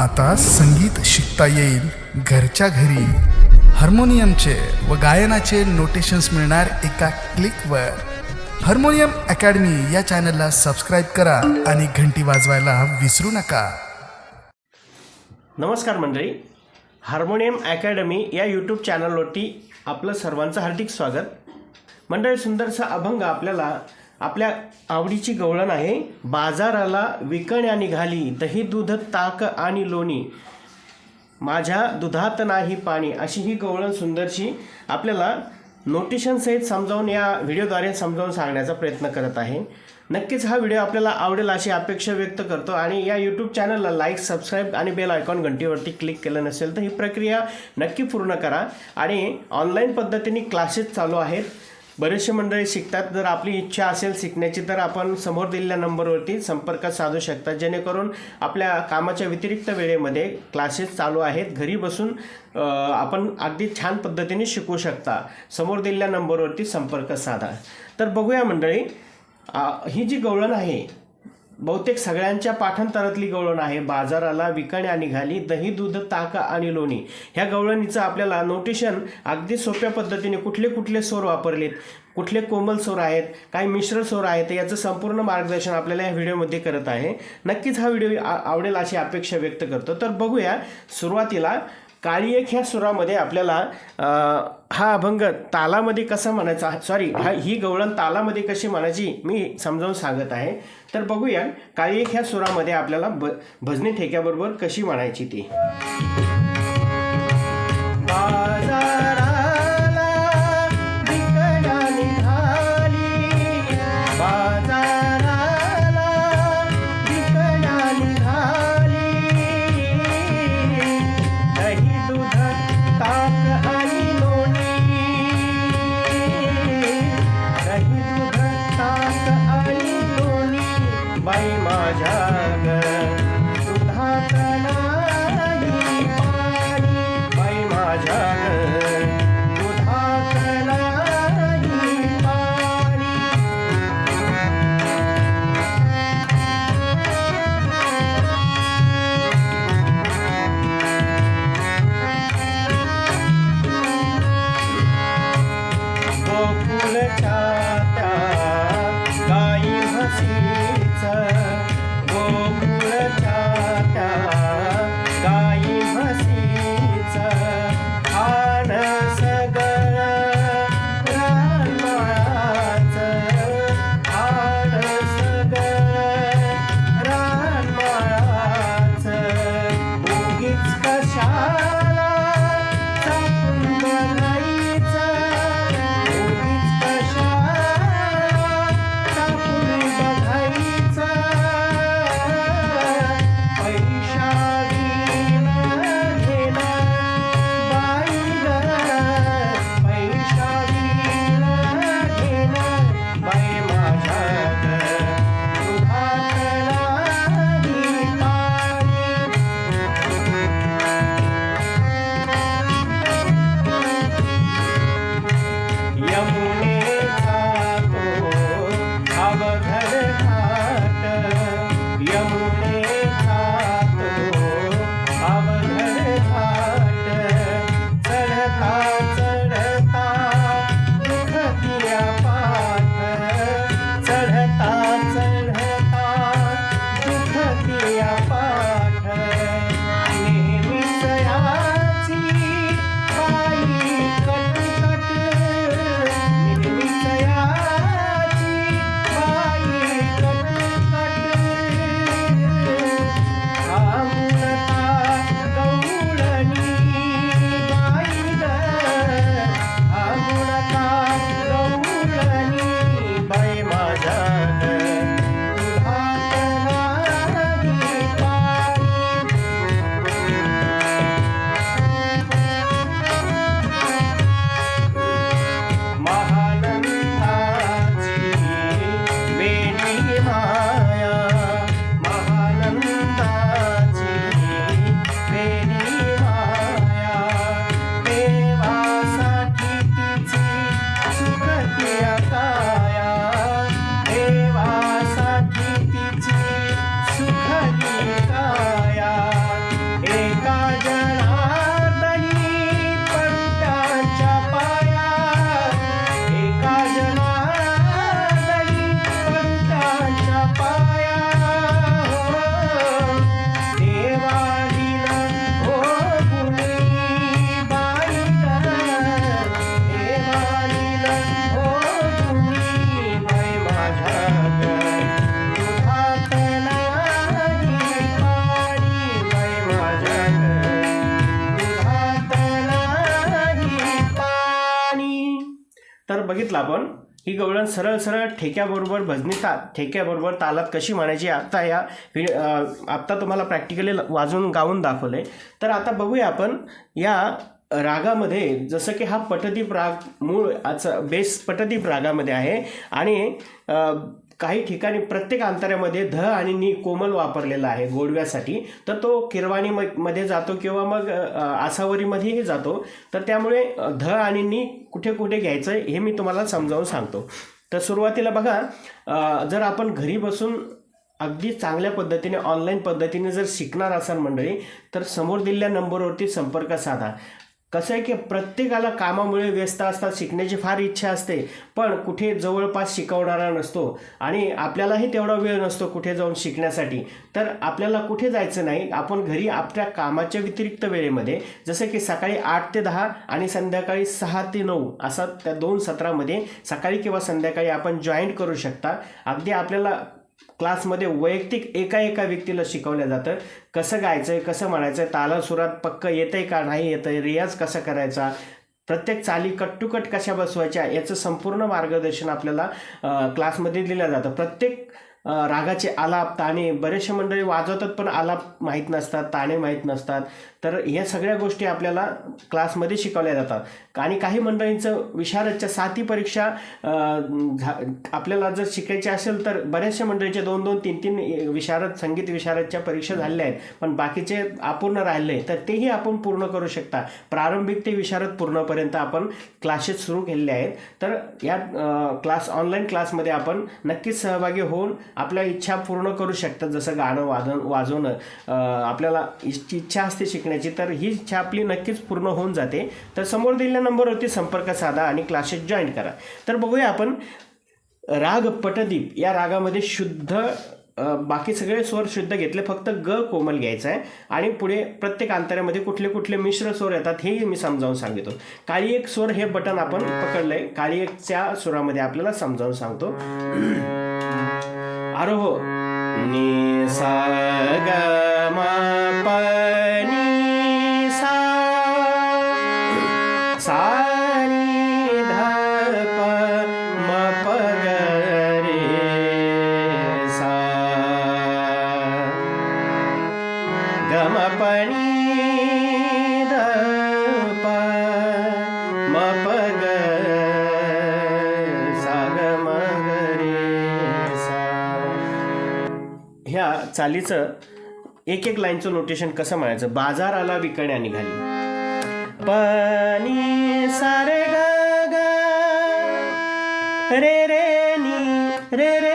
आता संगीत शिकता येईल. घरच्या घरी. हार्मोनियमचे व गायनाचे नोटेशन्स मिळणार एका क्लिकवर हार्मोनियम अकॅडमी या चॅनलला सबस्क्राईब करा आणि घंटी वाजवायला विसरू नका. नमस्कार मंडळी. हार्मोनियम अकॅडमी या यूट्यूब चॅनलवरती आपलं सर्वांचं हार्दिक स्वागत. मंडळी सुंदरसा अभंग आपल्याला आपल्या आवडीची गवळण आहे. बाजाराला विकण्या निघाली दही दूध ताक आणि लोणी. माझ्या दुधात नाही पाणी अशी ही गवळण सुंदरशी आपल्याला नोटिशनसहित समजावून या व्हिडिओद्वारे समजावून सांगण्याचा प्रयत्न करत आहे. नक्कीच हा व्हिडिओ आपल्याला आवडेल अशी अपेक्षा व्यक्त करतो आणि या यूट्यूब चॅनलला लाईक सबस्क्राईब आणि बेल आयकॉन घंटीवरती क्लिक केलं नसेल तर ही प्रक्रिया नक्की पूर्ण करा. आणि ऑनलाईन पद्धतीने क्लासेस चालू आहेत. बरेचसे मंडळी शिकतात. जर आपली इच्छा असेल शिकण्याची तर आपण समोर दिलेल्या नंबरवरती संपर्क साधू शकता. जेणेकरून आपल्या कामाच्या व्यतिरिक्त वेळेमध्ये क्लासेस चालू आहेत. घरी बसून आपण अगदी छान पद्धतीने शिकू शकता. समोर दिलेल्या नंबरवरती संपर्क साधा. तर बघूया मंडळी ही जी गवळण आहे बहुतेक सगळ्यांच्या पाठांतरातली गवळण आहे. बाजाराला विकण्या निघाली दही दूध ताक आणि लोणी. ह्या गवळणीचं आपल्याला नोटेशन अगदी सोप्या पद्धतीने कुठले कुठले स्वर वापरलेत कुठले कोमल स्वर आहेत काही मिश्र स्वर आहेत याचं संपूर्ण मार्गदर्शन आपल्याला या व्हिडिओमध्ये करत आहे. नक्कीच हा व्हिडिओ आवडेल अशी अपेक्षा व्यक्त करतो. तर बघूया सुरुवातीला काळी एक ह्या सुरामध्ये आपल्याला हा अभंग तालामध्ये कसा म्हणायचा सॉरी हा ही गवळण तालामध्ये कशी म्हणायची मी समजावून सांगत आहे. तर बघूया काळी एक ह्या सुरामध्ये आपल्याला ब भजनी ठेक्याबरोबर कशी म्हणायची ती. तर बघितलं आपण ही गवळण सरळ सरळ ठेक्याबरोबर भजनी ता ठेक्याबरोबर तालात कशी म्हणायची आता या आत्ता तुम्हाला प्रॅक्टिकली वाजवून गाऊन आहे तर आता बघूया आपण या रागामध्ये जसं की हा पटदीप राग मूळ आचा बेस पटदीप रागामध्ये आहे. आणि काही ठिकाणी प्रत्येक अंतऱ्यामध्ये ध आणि नी कोमल वापरलेला आहे गोडव्यासाठी. तर तो किरवाणी मध्ये जातो किंवा मग आसावरीमध्येही जातो. तर त्यामुळे ध आणि नी कुठे कुठे घ्यायचं हे मी तुम्हाला समजावून सांगतो. तर सुरुवातीला बघा जर आपण घरी बसून अगदी चांगल्या पद्धतीने ऑनलाईन पद्धतीने जर शिकणार असाल मंडळी तर समोर दिलेल्या नंबरवरती संपर्क साधा. कसं आहे की प्रत्येकाला कामामुळे व्यस्त असतात शिकण्याची फार इच्छा असते पण कुठे जवळपास शिकवणारा नसतो आणि आपल्यालाही तेवढा वेळ नसतो कुठे जाऊन शिकण्यासाठी. तर आपल्याला कुठे जायचं नाही आपण घरी आपल्या कामाच्या व्यतिरिक्त वेळेमध्ये जसं की सकाळी आठ ते दहा आणि संध्याकाळी सहा ते नऊ असा त्या दोन सत्रामध्ये सकाळी किंवा संध्याकाळी आपण जॉईंट करू शकता. अगदी आपल्याला क्लासमध्ये वैयक्तिक एका एका व्यक्तीला शिकवलं जातं. कसं गायचं आहे कसं म्हणायचं आहे ताला सुरात पक्क आहे का नाही येतंय रियाज कसा करायचा प्रत्येक चाली कट टू कट कशा बसवायच्या याचं संपूर्ण मार्गदर्शन आपल्याला क्लासमध्ये दिलं जातं. प्रत्येक रागाचे आलाप ताणे बरेचसे मंडळी वाजवतात पण आलाप माहीत नसतात ताणे माहीत नसतात. तर ह्या सगळ्या गोष्टी आपल्याला क्लासमध्ये शिकवल्या जातात. आणि काही मंडळींचं विशारदच्या साती परीक्षा झा- आपल्याला जर शिकायची असेल तर बऱ्याचशा मंडळीचे दोन दोन तीन तीन विशारद संगीत विशारदच्या परीक्षा झालेल्या आहेत. पण बाकीचे अपूर्ण राहिले तर तेही आपण पूर्ण करू शकता. प्रारंभिक ते विशारद पूर्णपर्यंत आपण क्लासेस सुरू केलेले आहेत. तर या क्लास ऑनलाईन क्लासमध्ये आपण नक्कीच सहभागी होऊन आपल्या इच्छा पूर्ण करू शकतात जसं गाणं वादन वाजवणं आपल्याला इच्छा असते शिकण्याची. तर ही इच्छा आपली नक्कीच पूर्ण होऊन जाते. तर समोर दिलेल्या नंबरवरती संपर्क साधा आणि क्लासेस जॉईन करा. तर बघूया आपण राग पटदीप या रागामध्ये शुद्ध बाकी सगळे स्वर शुद्ध घेतले. फक्त ग कोमल घ्यायचं आहे आणि पुढे प्रत्येक अंतऱ्यामध्ये कुठले कुठले मिश्र स्वर येतात हेही मी समजावून सांगितो. काळी एक स्वर हे बटन आपण पकडलंय. काळी एकच्या स्वरामध्ये आपल्याला समजावून सांगतो. आरोह. नि सा ग ह्या चालीचं एक एक लाईनचं नोटेशन कसं म्हणायचं? बाजाराला विकण्या निघाली. पनी सारे ग. रे रे नी रे रे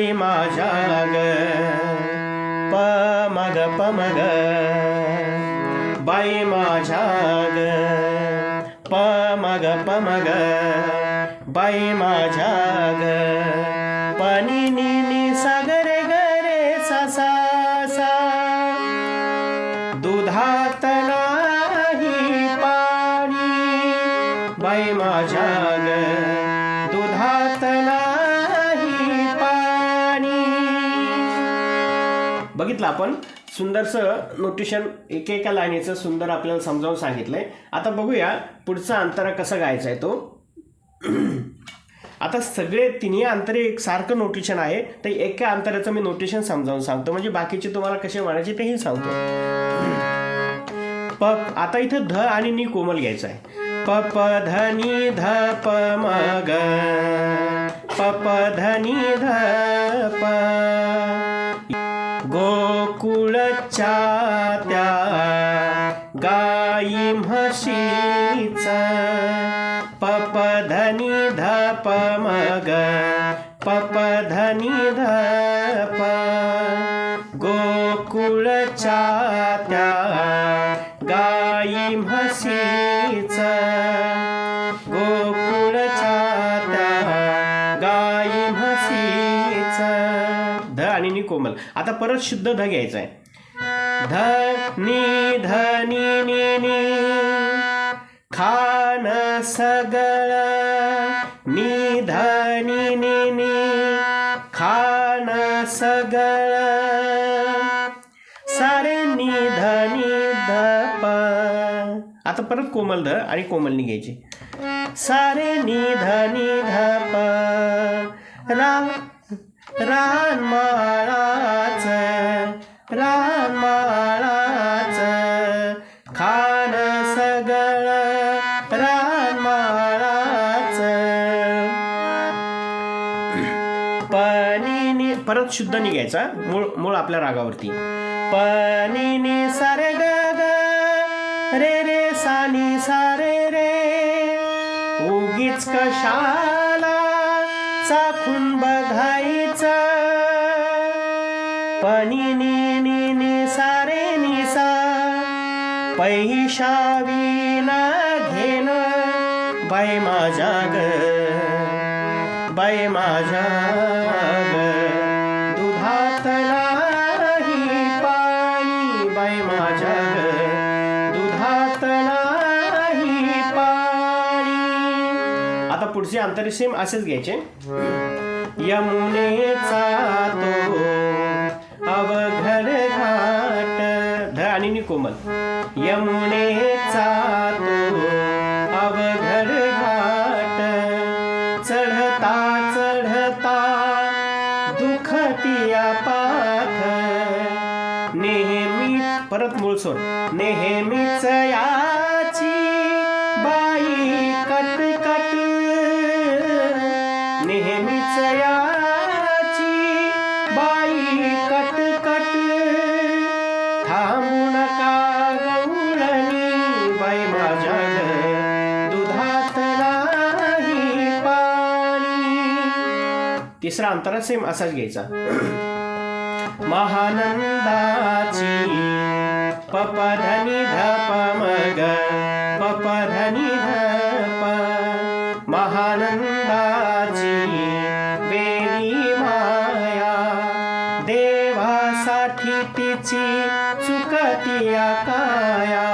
बाई माझ्या ग प मग प मग बाई माझ्या ग प मग प मग बाई माझ्या ग बघितलं आपण. सुंदरसं नोटेशन एकेका एका लाईनीचं सुंदर आपल्याला समजावून सांगितलंय. आता बघूया पुढचा अंतरा कसा गायचा आहे तो. आता सगळे तिन्ही अंतरे एक सारखं नोटेशन आहे. तर एका अंतराचं मी नोटेशन समजावून सांगतो. म्हणजे बाकीचे तुम्हाला कसे म्हणायचे तेही सांगतो. प आता इथं ध आणि नी कोमल घ्यायचं आहे. प प ध नी ध प म ग. प प ध नी ध प. गोकुळच्या त्या गाई म्हशीचा. पपधनी धप मग पपधनी धप. गोकुळच्या आता परत शुद्ध ध घ्यायचा आहे ध नी ध नि. नि नी खान सगळ. नि ध नी नी. नी खान सगळ. सारे नी ध नि ध प. आता परत कोमल ध आणि कोमलनी घ्यायची. सारे नी ध नि ध प. राम राम माळाच रान माळाच खान सगळ रान माळाच. परत शुद्ध निघायचा मूळ मूळ आपल्या रागावरती. पणीने सारे ग रे रे सानी सारे रे. उगीच कशा चाखून बघायचं. पनीनी नी नी सारे निसा पैशाविना घेण. बाय माझ्या ग बाय माझ्या पुढचे अंतरसेम असेच घ्यायचे. यमुनेचा तो अवघड घाट ध आणि कोमल यमुनेचा तो तिसरा अंतरा सेम असाच घ्यायचा. महानंदाची पपधनी धप मग पपधनी धप महानंदाची वेळी माया देवासाठी तिची चुकतिया काया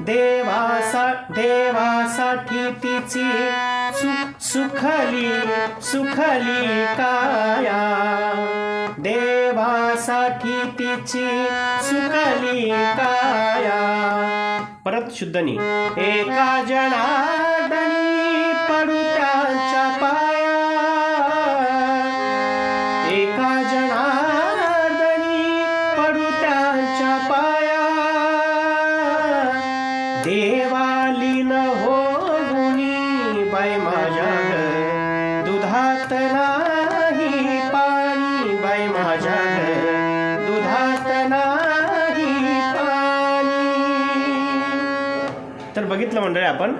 देवासा देवासाठी तिची सुखली सुखली काया. देवासाठी तिची सुखली काया. परत शुद्धनी. एका जनादनी पडू त्यांच्या पाया. एका जनादनी पडू त्यांच्या पाया. देवा मंडळी आपण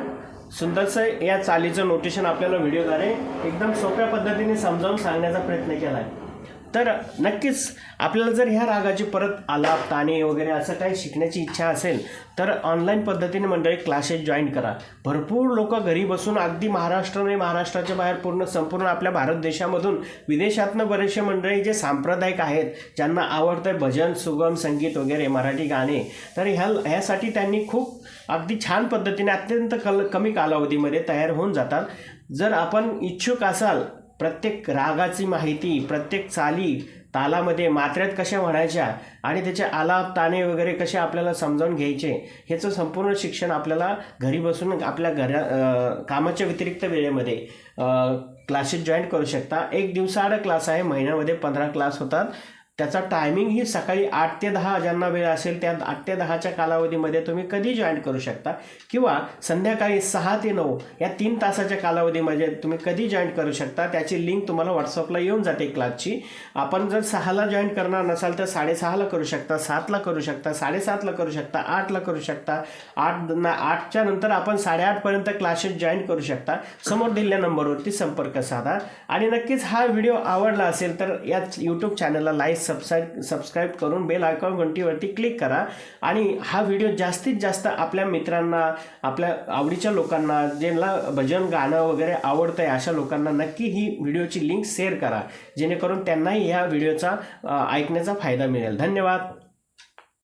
सुंदरसं या चालीचं नोटेशन आपल्याला व्हिडिओद्वारे एकदम सोप्या पद्धतीने समजावून सांगण्याचा प्रयत्न केला आहे तर नक्कीच आपल्याला जर ह्या रागाची परत आलाप ताणे वगैरे असं काही शिकण्याची इच्छा असेल तर ऑनलाईन पद्धतीने मंडळी क्लासेस जॉईन करा. भरपूर लोक घरी बसून अगदी महाराष्ट्र आणि महाराष्ट्राच्या बाहेर पूर्ण संपूर्ण आपल्या भारत देशामधून विदेशातनं बरेचसे मंडळी जे सांप्रदायिक आहेत ज्यांना आवडतं भजन सुगम संगीत वगैरे मराठी गाणे तर ह्या ह्यासाठी त्यांनी खूप अगदी छान पद्धतीने अत्यंत कल कमी कालावधीमध्ये तयार होऊन जातात. जर आपण इच्छुक असाल प्रत्येक रागाची माहिती प्रत्येक चाली तालामध्ये मात्र्यात कशा म्हणायच्या आणि त्याचे आलाप ताणे वगैरे कसे आपल्याला समजावून घ्यायचे ह्याचं संपूर्ण शिक्षण आपल्याला घरी बसून आपल्या घरा कामाच्या व्यतिरिक्त वेळेमध्ये क्लासेस जॉईन करू शकता. एक दिवसाआड क्लास आहे महिन्यामध्ये पंधरा क्लास होतात. त्याचा टायमिंग ही सकाळी आठ ते दहा ज्यांना वेळ असेल त्या आठ ते दहाच्या कालावधीमध्ये तुम्ही कधी जॉईन करू शकता? किंवा संध्याकाळी सहा ते नऊ या तीन तासाच्या कालावधीमध्ये तुम्ही कधी जॉईन करू शकता? त्याची लिंक तुम्हाला व्हॉट्सअपला येऊन जाते क्लासची. आपण जर सहाला जॉईन करणार नसाल तर साडेसहाला करू शकता सातला करू शकता साडेसातला करू शकता आठला करू शकता. आठ ना आठच्या नंतर आपण साडेआठपर्यंत क्लासेस जॉईन करू शकता. समोर दिलेल्या नंबरवरती संपर्क साधा. आणि नक्कीच हा व्हिडिओ आवडला असेल तर याच यूट्यूब चॅनलला लाईक सबसाई सबस्क्राईब करून बेल आयकॉन घंटीवरती क्लिक करा. आणि हा व्हिडिओ जास्तीत जास्त आपल्या मित्रांना आपल्या आवडीच्या लोकांना ज्यांना भजन गाणं वगैरे आवडतं आहे अशा लोकांना नक्की ही व्हिडिओची लिंक शेअर करा. जेणेकरून त्यांनाही ह्या व्हिडिओचा ऐकण्याचा फायदा मिळेल. धन्यवाद.